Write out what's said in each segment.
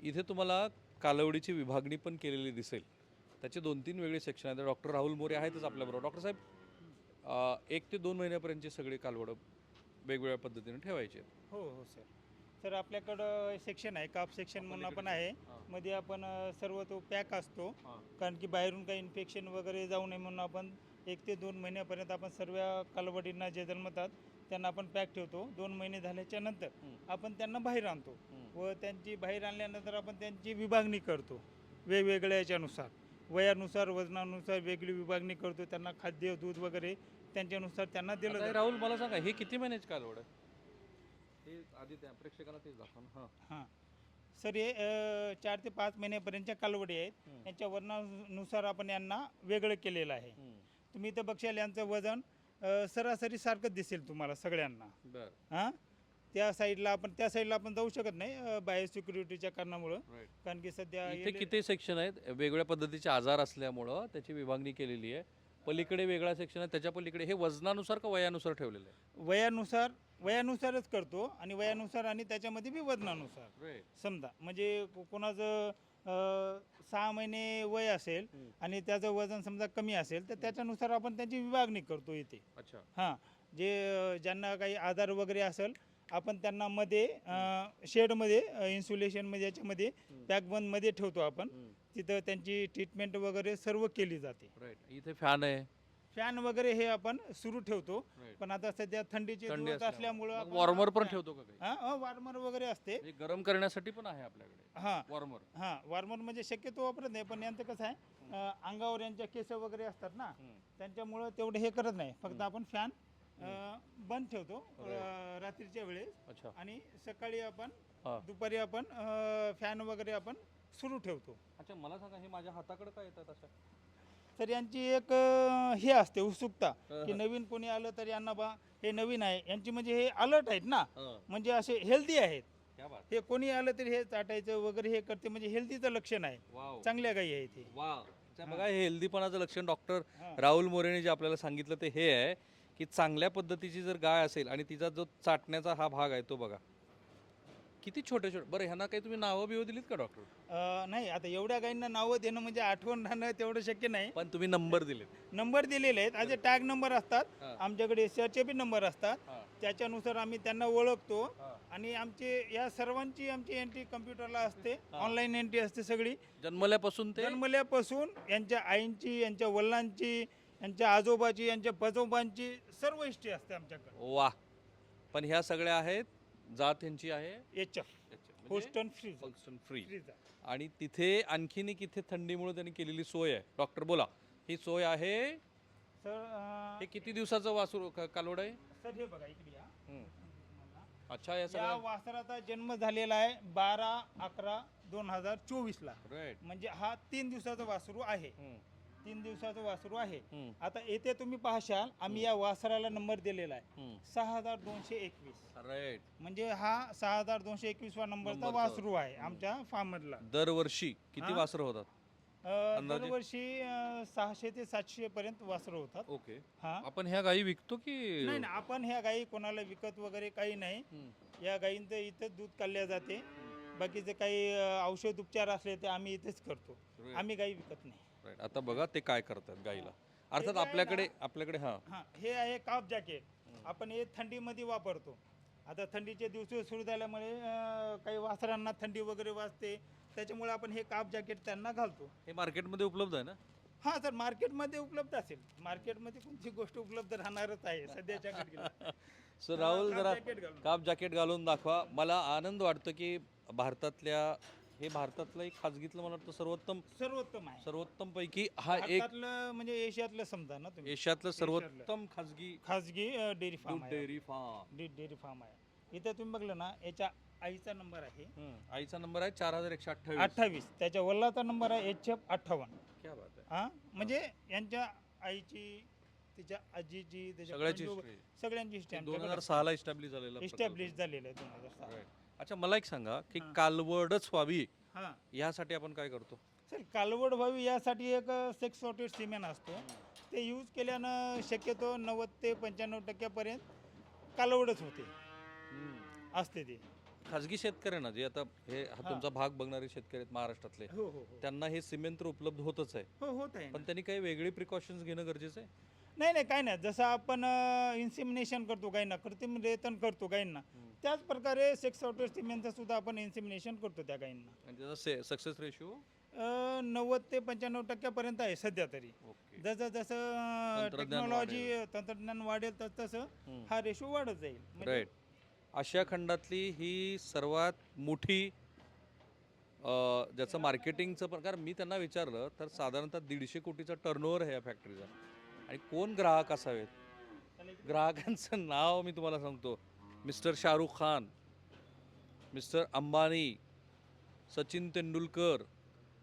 इथे तुम्हाला कालवडीची विभागणी पण केलेली दिसेल. त्याचे दोन तीन वेगळे सेक्शन आहेत. डॉक्टर राहुल मोरे आहेतच आपल्याबरोबर. डॉक्टर साहेब एक ते दोन महिन्यापर्यंतची सगळी कालवडं वेगवेगळ्या पद्धतीने ठेवायची आहेत. हो हो सर सर आपल्याकडं सेक्शन आहे. काप सेक्शन म्हणून आपण आहे. मध्ये आपण सर्व तो पॅक असतो. कारण की बाहेरून काही इन्फेक्शन वगैरे जाऊ नये म्हणून आपण एक ते दोन महिन्यापर्यंत आपण सर्व कालवडींना जे जन्मतात त्यांना आपण पॅक ठेवतो. दोन महिने झाल्याच्यानंतर आपण त्यांना बाहेर आणतो व त्यांची बाहेर आणल्यानंतर आपण त्यांची विभागणी करतो. वेगवेगळ्या याच्यानुसार. वयानुसार वजनानुसार वेगळी विभागणी करतो. त्यांना खाद्य दूध वगैरे त्यांच्यानुसार त्यांना दिलं हे जातं. राहुल मला सांगा हे किती महिन्याची कालवड? आहे हे आधी त्या प्रेक्षकांना तेच दाखवा ना. हां. हां. सर हे अ, चार ते पाच महिन्यापर्यंतच्या कालवडी आहेत. यांच्या वर्णानुसार आपण यांना वेगळं केलेलं आहे. तुम्ही इथं बघशाल यांचं वजन अ, सरासरी सारखंच दिसेल तुम्हाला सगळ्यांना. बर. हां? त्या साईडला आपण त्या साईडला आपण जाऊ शकत नाही अ, बाहेर सिक्युरिटीच्या कारणामुळं. कारण की सध्या इथे किती सेक्शन आहेत? वेगवेगळ्या पद्धतीचे आजार असल्यामुळं त्याची विभागणी केलेली आहे. पलीकडे वेगळा सेक्शन आहे त्याच्या पलीकडे हे वजनानुसार का वयानुसार ठेवलेलं आहे? वयानुसार वयानुसारच करतो आणि वयानुसार आणि त्याच्यामध्ये बी वजनानुसार. समजा म्हणजे को- कोणाचं अ, सहा महिने वय असेल आणि त्याचं वजन समजा कमी असेल तर त्याच्यानुसार आपण त्याची विभागणी करतो इथे. अच्छा. हां जे अ, ज्यांना काही आजार वगैरे असेल आपण त्यांना मध्ये अ, शेडमध्ये अ, इन्सुलेशनमध्ये याच्यामध्ये पॅकबंदमध्ये ठेवतो आपण. तिथं त्यांची ट्रीटमेंट वगैरे सर्व केली जाते. राईट. इथे फॅन आहे. फॅन वगैरे हे आपण सुरू ठेवतो. Right. पण आता सध्या थंडीचे थंडी दिवस असल्यामुळं. आपण- वॉर्मर पण ठेवतो का काही? हां वार्मर वगैरे असते. म्हणजे गरम करण्यासाठी पण आहे आपल्याकडे. हां. वॉर्मर हां वार्मर म्हणजे शक्यतो वापरत नाही पण यांचं कसं आहे अं, अंगावर यांच्या केस वगैरे असतात ना त्यांच्यामुळं तेवढं हे करत नाही. फक्त आपण फॅन बंद ठेवतो अं, रात्रीच्या वेळेस. अच्छा. आणि सकाळी आपण हा. दुपारी आपण फॅन वगैरे आपण सुरू ठेवतो. अच्छा मला सांगा हे माझ्या हाताकडे काय येतात अशा? तर यांची एक अं, हे असते उत्सुकता की नवीन कोणी आलं तर यांना बा हे नवीन आहे. यांची म्हणजे हे अलर्ट आहेत ना. म्हणजे असे हेल्दी आहेत. क्या बात. हे कोणी आलं तरी हे चाटायचं वगैरे हे करते म्हणजे हेल्दीचं लक्षण आहे. वाव. चांगल्या गायी आहे ते वा अच्छा, बघा हे हेल्दीपणाचं लक्षण डॉक्टर हां. राहुल मोरेने जे आपल्याला सांगितलं ते हे आहे की चांगल्या पद्धतीची जर गाय असेल आणि तिचा जो चाटण्याचा हा भाग आहे तो बघा. किती छोटे छोटे? बरं ह्यांना काही तुम्ही नावं बिवं दिलीत का डॉक्टर अं, नाही आता एवढ्या गायींना नावं देणं म्हणजे आठवण राहणं तेवढं शक्य नाही. पण तुम्ही नंबर दिलेत. नंबर दिलेले आहेत. आज टॅग नंबर असतात. हा. आमच्याकडे एसआरचे बी नंबर असतात. हां. त्याच्यानुसार आम्ही त्यांना ओळखतो. हां. आणि आमचे या सर्वांची आमची एंट्री कम्प्युटरला असते. ऑनलाईन एंट्री असते सगळी. जन्मल्यापासून ते? जन्मल्यापासून यांच्या आईंची यांच्या वडिलांची यांच्या आजोबाची यांच्या पजोबांची सर्व हिस्ट्री असते आमच्याकडे. वा पण ह्या सगळ्या आहेत जात यांची आहे? होस्टन फ्रीज फ्री फ्रीज आणि तिथे आणखीन एक इथे थंडीमुळे त्यांनी केलेली सोय आहे. डॉक्टर बोला. ही सोय आहे? सर अं, हे किती दिवसाचं वासरू क- कालवड आहे? सर हे बघा इकडे या. हम्म. अच्छा या या सगळ्या वासराचा जन्म झालेला आहे बारा अकरा दोन हजार चोवीस ला राईट म्हणजे हा तीन दिवसाचा वासरू आहे. हम्म. तीन दिवसाचा वासरू आहे. आता येथे तुम्ही पाहशाल आम्ही या वासराला नंबर दिलेला आहे. सहा हजार दोनशे एकवीस. राईट. म्हणजे हा सहा हजार दोनशे एकवीसवा नंबरचा नंबरचा. वासरू आहे आमच्या फार्म मधला दरवर्षी किती? वासरं होतात? अं, अंदाजे? दरवर्षी अं, सहाशे ते सातशे पर्यंत वासरू होतात. ओके. हा? आपण ह्या गायी विकतो की नाही आपण ह्या गायी कोणाला विकत वगैरे काही नाही. या गायींचं इथंच दूध काढल्या जाते. बाकीचे काही अं, औषध उपचार असले ते आम्ही इथेच करतो. आम्ही गायी विकत नाही. राईट आता बघा ते काय करतात गाईला. अर्थात जे आहे आपल्याकडे आपल्याकडे हा. हां हे आहे काप जॅकेट. आपण हे थंडीमध्ये वापरतो. आता थंडीचे दिवस सुरू झाल्यामुळे अं, काही वासरांना थंडी वगैरे वाजते. त्याच्यामुळे आपण हे काप जॅकेट त्यांना घालतो. हे मार्केटमध्ये उपलब्ध आहे ना? हां सर मार्केटमध्ये उपलब्ध असेल. मार्केटमध्ये कोणती गोष्ट उपलब्ध राहणारच आहे सध्याच्या घडीला. सो राहुल काप जरा jacket घालून. काप जॅकेट घालून दाखवा. मला आनंद वाटतो की भारतातल्या हे भारतातलं एक खाजगीतलं मला वाटतं सर्वोत्तम सर्वोत्तम आहे. सर्वोत्तम पैकी हा एक भारतातलं म्हणजे एशियातलं समजा ना तुम्ही. एशियातलं सर्वोत्तम खाजगी खाजगी डेअरी फार्म आहे. Dairy farm. डेअरी फार्म आहे. इथं तुम्ही बघलं ना याच्या आईचा नंबर आहे. आईचा नंबर आहे चार हजार एकशे अठ्ठावीस. अठ्ठावीस. त्याच्या वडिलाचा नंबर आहे एच एफ अठ्ठावन्न. क्या बात आहे. हा? म्हणजे यांच्या आईची तिच्या आजीची त्याच्या सगळ्याची पंजोबा- history. सगळ्यांची दोन हजार सहाला इस्टॅब्लिश झालेला इस्टॅब्लिश झालेलं आहे दोन हजार सहा Right. अच्छा मला एक सांगा की कालवडच व्हावी हा. यासाठी आपण काय करतो? सर कालवड व्हावी यासाठी एक सेक्स सॉर्टेड सिमेंट असतो. ते यूज केल्यानं शक्यतो नव्वद ते पंच्याण्णव टक्क्यापर्यंत कालवडच होते. असते ते. खाजगी शेतकऱ्यांना जे आता हे हा तुमचा भाग बघणारे शेतकरी आहेत महाराष्ट्रातले. हो हो हो. त्यांना हे सिमेंट तर उपलब्ध होतच आहे. हो होत आहे ना. पण त्यांनी काही वेगळी प्रिकॉशन्स घेणं गरजेचं आहे? नाही नाही काय नाही. जसं आपण इन्सिमिनेशन करतो गायींना कृत्रिम रेतन करतो गायींना त्याच प्रकारे सेक्स सिमेंटचं सुद्धा आपण इन्सिमिनेशन करतो त्या गायींना आणि त्याचा सक्सेस रेशिओ अ, नव्वद ते पंच्याण्णव टक्क्यापर्यंत आहे सध्या तरी. ओके. जसं जसं तंत्रज्ञान टेक्नॉलॉजी तंत्रज्ञान वाढेल तस तसं. हा रेशो वाढत जाईल. म्हणजे राईट आशिया खंडातली ही सर्वात मोठी अ, ज्याचं मार्केटिंगचं पण कारण मी त्यांना विचारलं तर साधारणतः दीडशे कोटीचा टर्नओव्हर आहे या फॅक्टरीचा आणि कोण ग्राहक असावेत? ग्राहकांचं नाव मी तुम्हाला सांगतो. मिस्टर शाहरुख खान मिस्टर अंबानी सचिन तेंडुलकर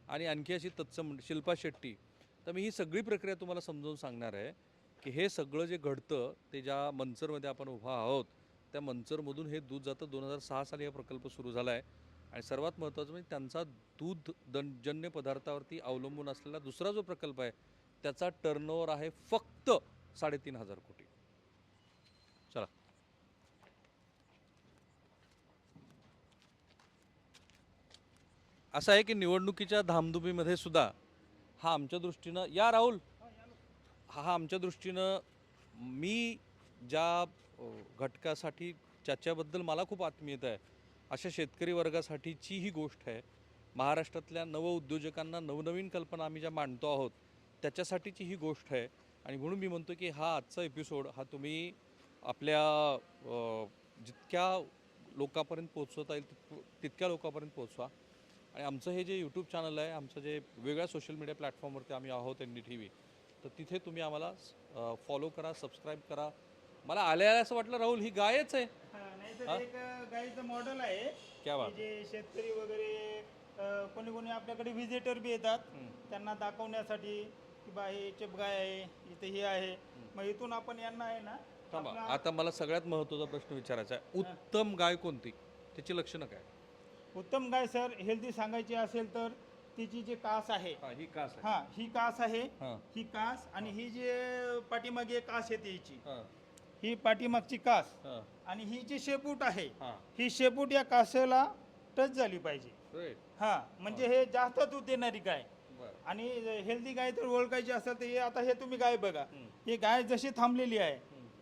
आणि आणखी अशी तत्सम शिल्पा शेट्टी. तर मी ही सगळी प्रक्रिया तुम्हाला समजावून सांगणार आहे की हे सगळं जे घडतं ते ज्या मंचरमध्ये आपण उभा आहोत त्या मंचरमधून हे दूध जातं. दोन हजार सहा साली हा प्रकल्प सुरू झाला आहे आणि सर्वात महत्त्वाचं म्हणजे त्यांचा दूध दंजन्य पदार्थावरती अवलंबून असलेला दुसरा जो प्रकल्प आहे त्याचा टर्नओव्हर आहे फक्त साडेतीन हजार कोटी. चला. असं आहे की निवडणुकीच्या धामधुमीमध्ये सुद्धा हा आमच्या दृष्टीनं या राहुल हा हा आमच्या दृष्टीनं मी ज्या घटकासाठी ज्याच्याबद्दल मला खूप आत्मीयता आहे अशा शेतकरी वर्गासाठीची ही गोष्ट आहे. महाराष्ट्रातल्या नवउद्योजकांना नवनवीन कल्पना आम्ही ज्या मांडतो आहोत त्याच्यासाठीची ही गोष्ट आहे. आणि म्हणून मी म्हणतो की हा आजचा एपिसोड हा तुम्ही आपल्या जितक्या लोकांपर्यंत पोचवता येईल तितक- तितक्या लोकांपर्यंत पोचवा आणि आमचं हे जे यूट्यूब चॅनल आहे आमचं जे वेगळ्या सोशल मीडिया प्लॅटफॉर्मवरती आम्ही आहोत एन डी टी व्ही तर तिथे तुम्ही आम्हाला फॉलो करा सबस्क्राईब करा. मला आल्या असं वाटलं राहुल ही गायच आहे. गाईचं मॉडेल आहे. क्या बात जे शेतकरी वगैरे कोणी कोणी आपल्याकडे व्हिजिटर बी येतात. त्यांना दाखवण्यासाठी की बा हे चप गाय आहे इथे हे आहे. मग इथून आपण यांना आहे ना थांबा. आपला- आता मला सगळ्यात महत्त्वाचा प्रश्न विचारायचा आहे. उत्तम गाय कोणती? त्याची लक्षणं काय? उत्तम गाय सर हेल्दी सांगायची असेल तर तिची जी कास आहे हा ही कास हा ही कास आहे हां. ही कास आणि ही जे पाठीमागे कास येते हिची हां. ही पाठीमागची कास हां. आणि ही जी शेपूट आहे हां. ही शेपूट या कासेला टच झाली पाहिजे. हा म्हणजे हे जास्त दूध देणारी गाय. आणि हेल्दी गाय तर ओळखायची असेल तर हे आता हे तुम्ही गाय बघा. ही गाय जशी थांबलेली आहे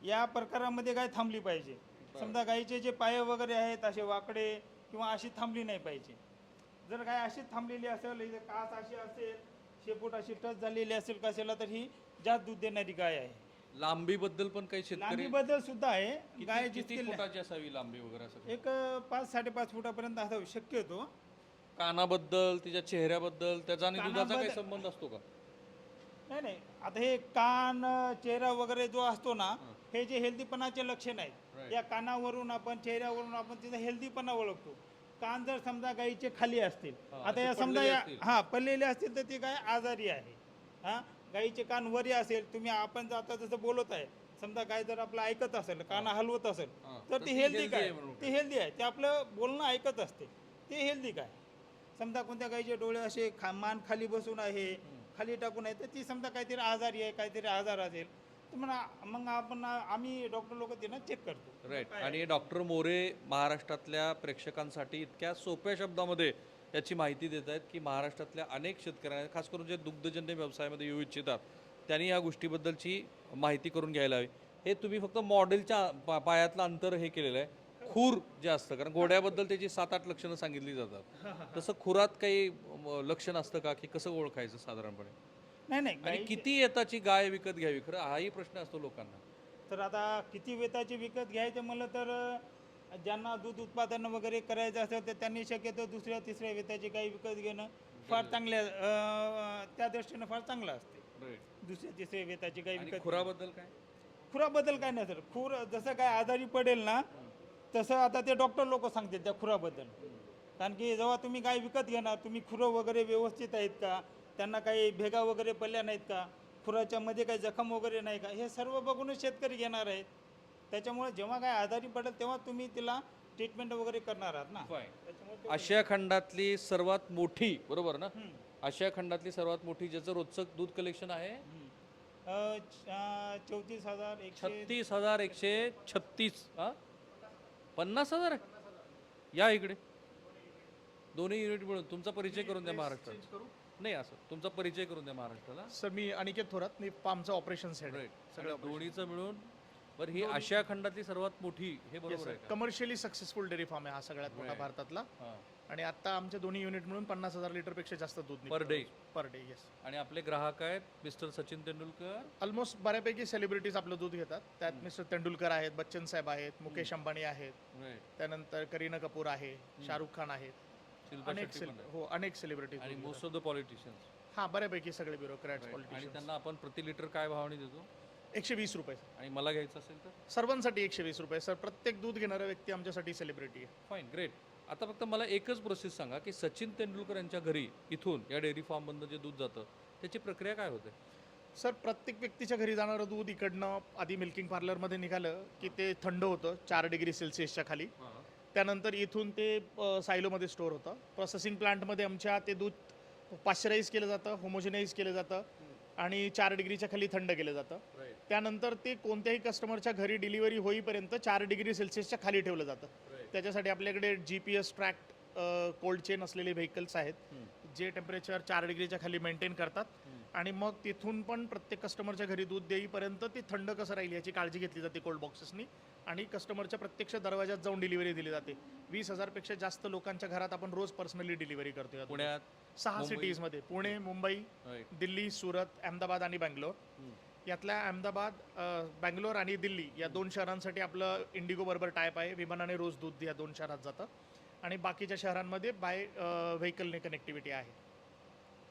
या प्रकारामध्ये गाय थांबली पाहिजे. समजा गायीचे जे पाय वगैरे आहेत असे वाकडे किंवा अशी थांबली नाही पाहिजे. जर गाय अशीच थांबलेली असेल कास अशी असेल शेपूट अशी टच झालेली असेल कशाला तर ही जास्त दूध देणारी गाय आहे. लांबीबद्दल पण काही शेतकरी लांबीबद्दल सुद्धा आहे. गाय किती- फुटाची असावी लांबी वगैरे एक पाच साडेपाच फुटापर्यंत असावी शक्यतो. कानाबद्दल तिच्या चेहऱ्याबद्दल त्याचा आणि दुधाचा काही कानाबद्दल- संबंध असतो का? नाही नाही. आता हे कान चेहरा वगैरे जो असतो ना हे. जे हेल्दीपणाचे लक्षण आहेत. या कानावरून आपण चेहऱ्यावरून आपण तिचा हेल्दीपणा ओळखतो. कान जर समजा गाईचे खाली असतील हा, आता असे या समजा पडलेले या असतील. हा पडलेले असतील तर ती गाय आजारी आहे. हा? गाईचे कान वरी असेल तुम्ही आपण जर आता जसं बोलत आहे समजा गाय जर आपलं ऐकत असेल कान हलवत असेल हा, तर तर ती ती हेल्दी healthy गाय आहे म्हणून. ती हेल्दी आहे. ते आपलं बोलणं ऐकत असते. ते हेल्दी गाय. समजा कोणत्या गाईचे डोळे असे खा मान खाली बसून आहे खाली टाकून आहे तर ती समजा काहीतरी आजारी आहे काहीतरी आजार असेल तर म्हणा मग आपण आम्ही डॉक्टर लोक ते ना चेक करतो राईट आणि डॉक्टर मोरे महाराष्ट्रातल्या प्रेक्षकांसाठी इतक्या सोप्या शब्दामध्ये याची माहिती देत आहेत की महाराष्ट्रातल्या अनेक शेतकऱ्यांना खास करून जे दुग्धजन्य व्यवसायामध्ये येऊ इच्छितात त्यांनी या गोष्टीबद्दलची माहिती करून घ्यायला हवी. हे तुम्ही फक्त मॉडेलच्या पा पायातलं अंतर हे केलेलं आहे. खूर जे असतं कारण घोड्याबद्दल त्याची सात आठ लक्षणं सांगितली जातात. तसं खुरात काही लक्षण असतं का? की कसं ओळखायचं साधारणपणे? नाही नाही आणि गाई किती येताची गाय विकत घ्यावी? खरं हाही प्रश्न असतो लोकांना. तर आता किती वेताची विकत घ्यायचं म्हणलं तर अं, ज्यांना दूध उत्पादन वगैरे करायचं असेल तर त्यांनी शक्यतो दुसऱ्या तिसऱ्या वेताची गाई विकत घेणं फार चांगल्या अं, त्या दृष्टीनं फार चांगलं असते. दुसऱ्या तिसऱ्या वेताची गाई आणि विकत खुराबद्दल काय? खुराबद्दल काय नाही सर. खूर जसं काय आजारी पडेल ना तसं आता ते डॉक्टर लोक सांगतील त्या खुराबद्दल. कारण की जेव्हा तुम्ही गाय विकत घेणार तुम्ही खुरं वगैरे व्यवस्थित आहेत का? त्यांना काही भेगा वगैरे पडल्या नाहीत का? खुराच्या मध्ये काही जखम वगैरे नाही का? हे सर्व बघूनच शेतकरी घेणार आहेत. त्याच्यामुळे जेव्हा काय आजारी पडेल तेव्हा तुम्ही तिला ट्रीटमेंट वगैरे करणार आहात ना. त्याच्यामुळे आशिया खंडातली सर्वात मोठी बरोबर ना. आशिया खंडातली सर्वात मोठी ज्याचं रोजचं दूध कलेक्शन आहे? हम्म. अं, च- अं, चौतीस हजार एकशे छत्तीस हजार एकशे छत्तीस हा? पन्नास हजार? या इकडे. दोन्ही युनिट मिळून. तुमचा परिचय करून द्या महाराष्ट्राला. नाही असं. तुमचा परिचय करून द्या महाराष्ट्राला. सर मी अनिकेत थोरात मी पामचा ऑपरेशन हेड आहे. सगळं दोन्हीचं मिळून बरं ही आशिया खंडातली सर्वात मोठी हे बरोबर आहे का? कमर्शियली सक्सेसफुल डेअरी फार्म आहे हा सगळ्यात मोठा Right. भारतातला. हां. आणि आता आमचे दोन्ही युनिट मिळून पन्नास हजार लिटरपेक्षा जास्त दूध per day per day yes आणि आपले ग्राहक आहेत मिस्टर सचिन तेंडुलकर? ऑलमोस्ट बऱ्यापैकी सेलिब्रिटीज आपलं दूध घेतात. त्यात मिस्टर तेंडुलकर आहेत बच्चन साहेब आहेत मुकेश अंबानी आहेत. Right. त्यानंतर करीना कपूर आहे शाहरुख खान आहेत. शिल्पा अनेक शेट्टी पण. हो अनेक सेलिब्रिटीज आणि मोस्ट ऑफ द पॉलिटिशियन्स हा बऱ्यापैकी सगळे ब्युरोक्रॅट्स आणि पॉलिटिशियन त्यांना आपण प्रति लिटर काय भावाने देतो? एकशे वीस रुपये. आणि मला घ्यायचं असेल तर? सर्वांसाठी एकशे वीस रुपये सर. प्रत्येक दूध घेणारा व्यक्ती आमच्यासाठी सेलिब्रिटी आहे. फाईन ग्रेट आता फक्त मला एकच प्रोसेस सांगा की सचिन तेंडुलकर यांच्या घरी इथून या डेअरी फार्ममधनं जे दूध जातं त्याची प्रक्रिया काय होते? सर प्रत्येक व्यक्तीच्या घरी जाणारं दूध इकडनं आधी मिल्किंग पार्लरमध्ये निघालं की ते थंड होतं चार डिग्री सेल्सिअसच्या खाली. त्यानंतर इथून ते अ, सायलोमध्ये स्टोअर होतं. प्रोसेसिंग प्लांटमध्ये आमच्या ते दूध पाश्चराईज केलं जातं होमोजिनाईज केलं जातं. आणि चार डिग्रीच्या खाली थंड केलं जातं. त्यानंतर ते कोणत्याही कस्टमरच्या घरी डिलिव्हरी होईपर्यंत चार डिग्री सेल्सिअसच्या खाली ठेवलं जातं. त्याच्यासाठी आपल्याकडे G P S tracked cold chain असलेले व्हेकल्स आहेत. जे टेम्परेचर चार डिग्रीच्या खाली मेंटेन करतात. आणि मग तिथून पण प्रत्येक कस्टमरच्या घरी दूध देईपर्यंत ते थंड कसं राहील याची काळजी घेतली जाते कोल्ड बॉक्सेसनी आणि कस्टमरच्या प्रत्यक्ष दरवाजात जाऊन डिलिव्हरी दिली जाते. वीस हजारपेक्षा जास्त लोकांच्या घरात आपण रोज पर्सनली डिलिव्हरी करतो या. पुण्यात? सहा. सिटीजमध्ये पुणे मुंबई दिल्ली सुरत अहमदाबाद आणि बँगलोर. यातल्या अहमदाबाद बँगलोर आणि दिल्ली या दोन शहरांसाठी आपलं इंडिगो बरोबर टाईप आहे. विमानाने रोज दूध या दोन शहरात जातं. आणि बाकीच्या शहरांमध्ये बाय व्हेकलने कनेक्टिव्हिटी आहे.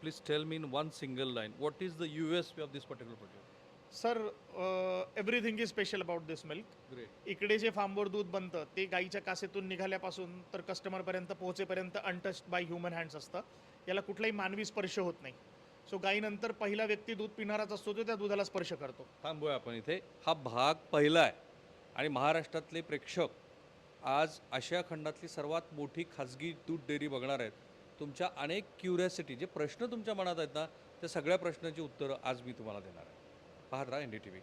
Please tell me in one single line what is the U S P of this particular project sir everything is special about this milk great इकडे जे फार्मवर दूध बनतं ते गाईच्या कासेतून निघाल्यापासून तर कस्टमरपर्यंत पोहोचेपर्यंत अनटच्ड बाय ह्युमन हँड्स असतं. याला कुठलाही मानवी स्पर्श होत नाही. सो गाईनंतर पहिला व्यक्ती दूध पिणाराच असतो तो त्या दुधाला स्पर्श करतो. थांबूया आपण इथे. हा भाग पहिला आहे. आणि महाराष्ट्रातले प्रेक्षक आज आशिया खंडातली सर्वात मोठी खाजगी दूध डेअरी बघणार आहेत. तुमच्या अनेक क्युरियासिटी जे प्रश्न तुमच्या मनात आहेत ना त्या सगळ्या प्रश्नांची उत्तरं आज मी तुम्हाला देणार आहे. पाहत राहा एन डी टी व्ही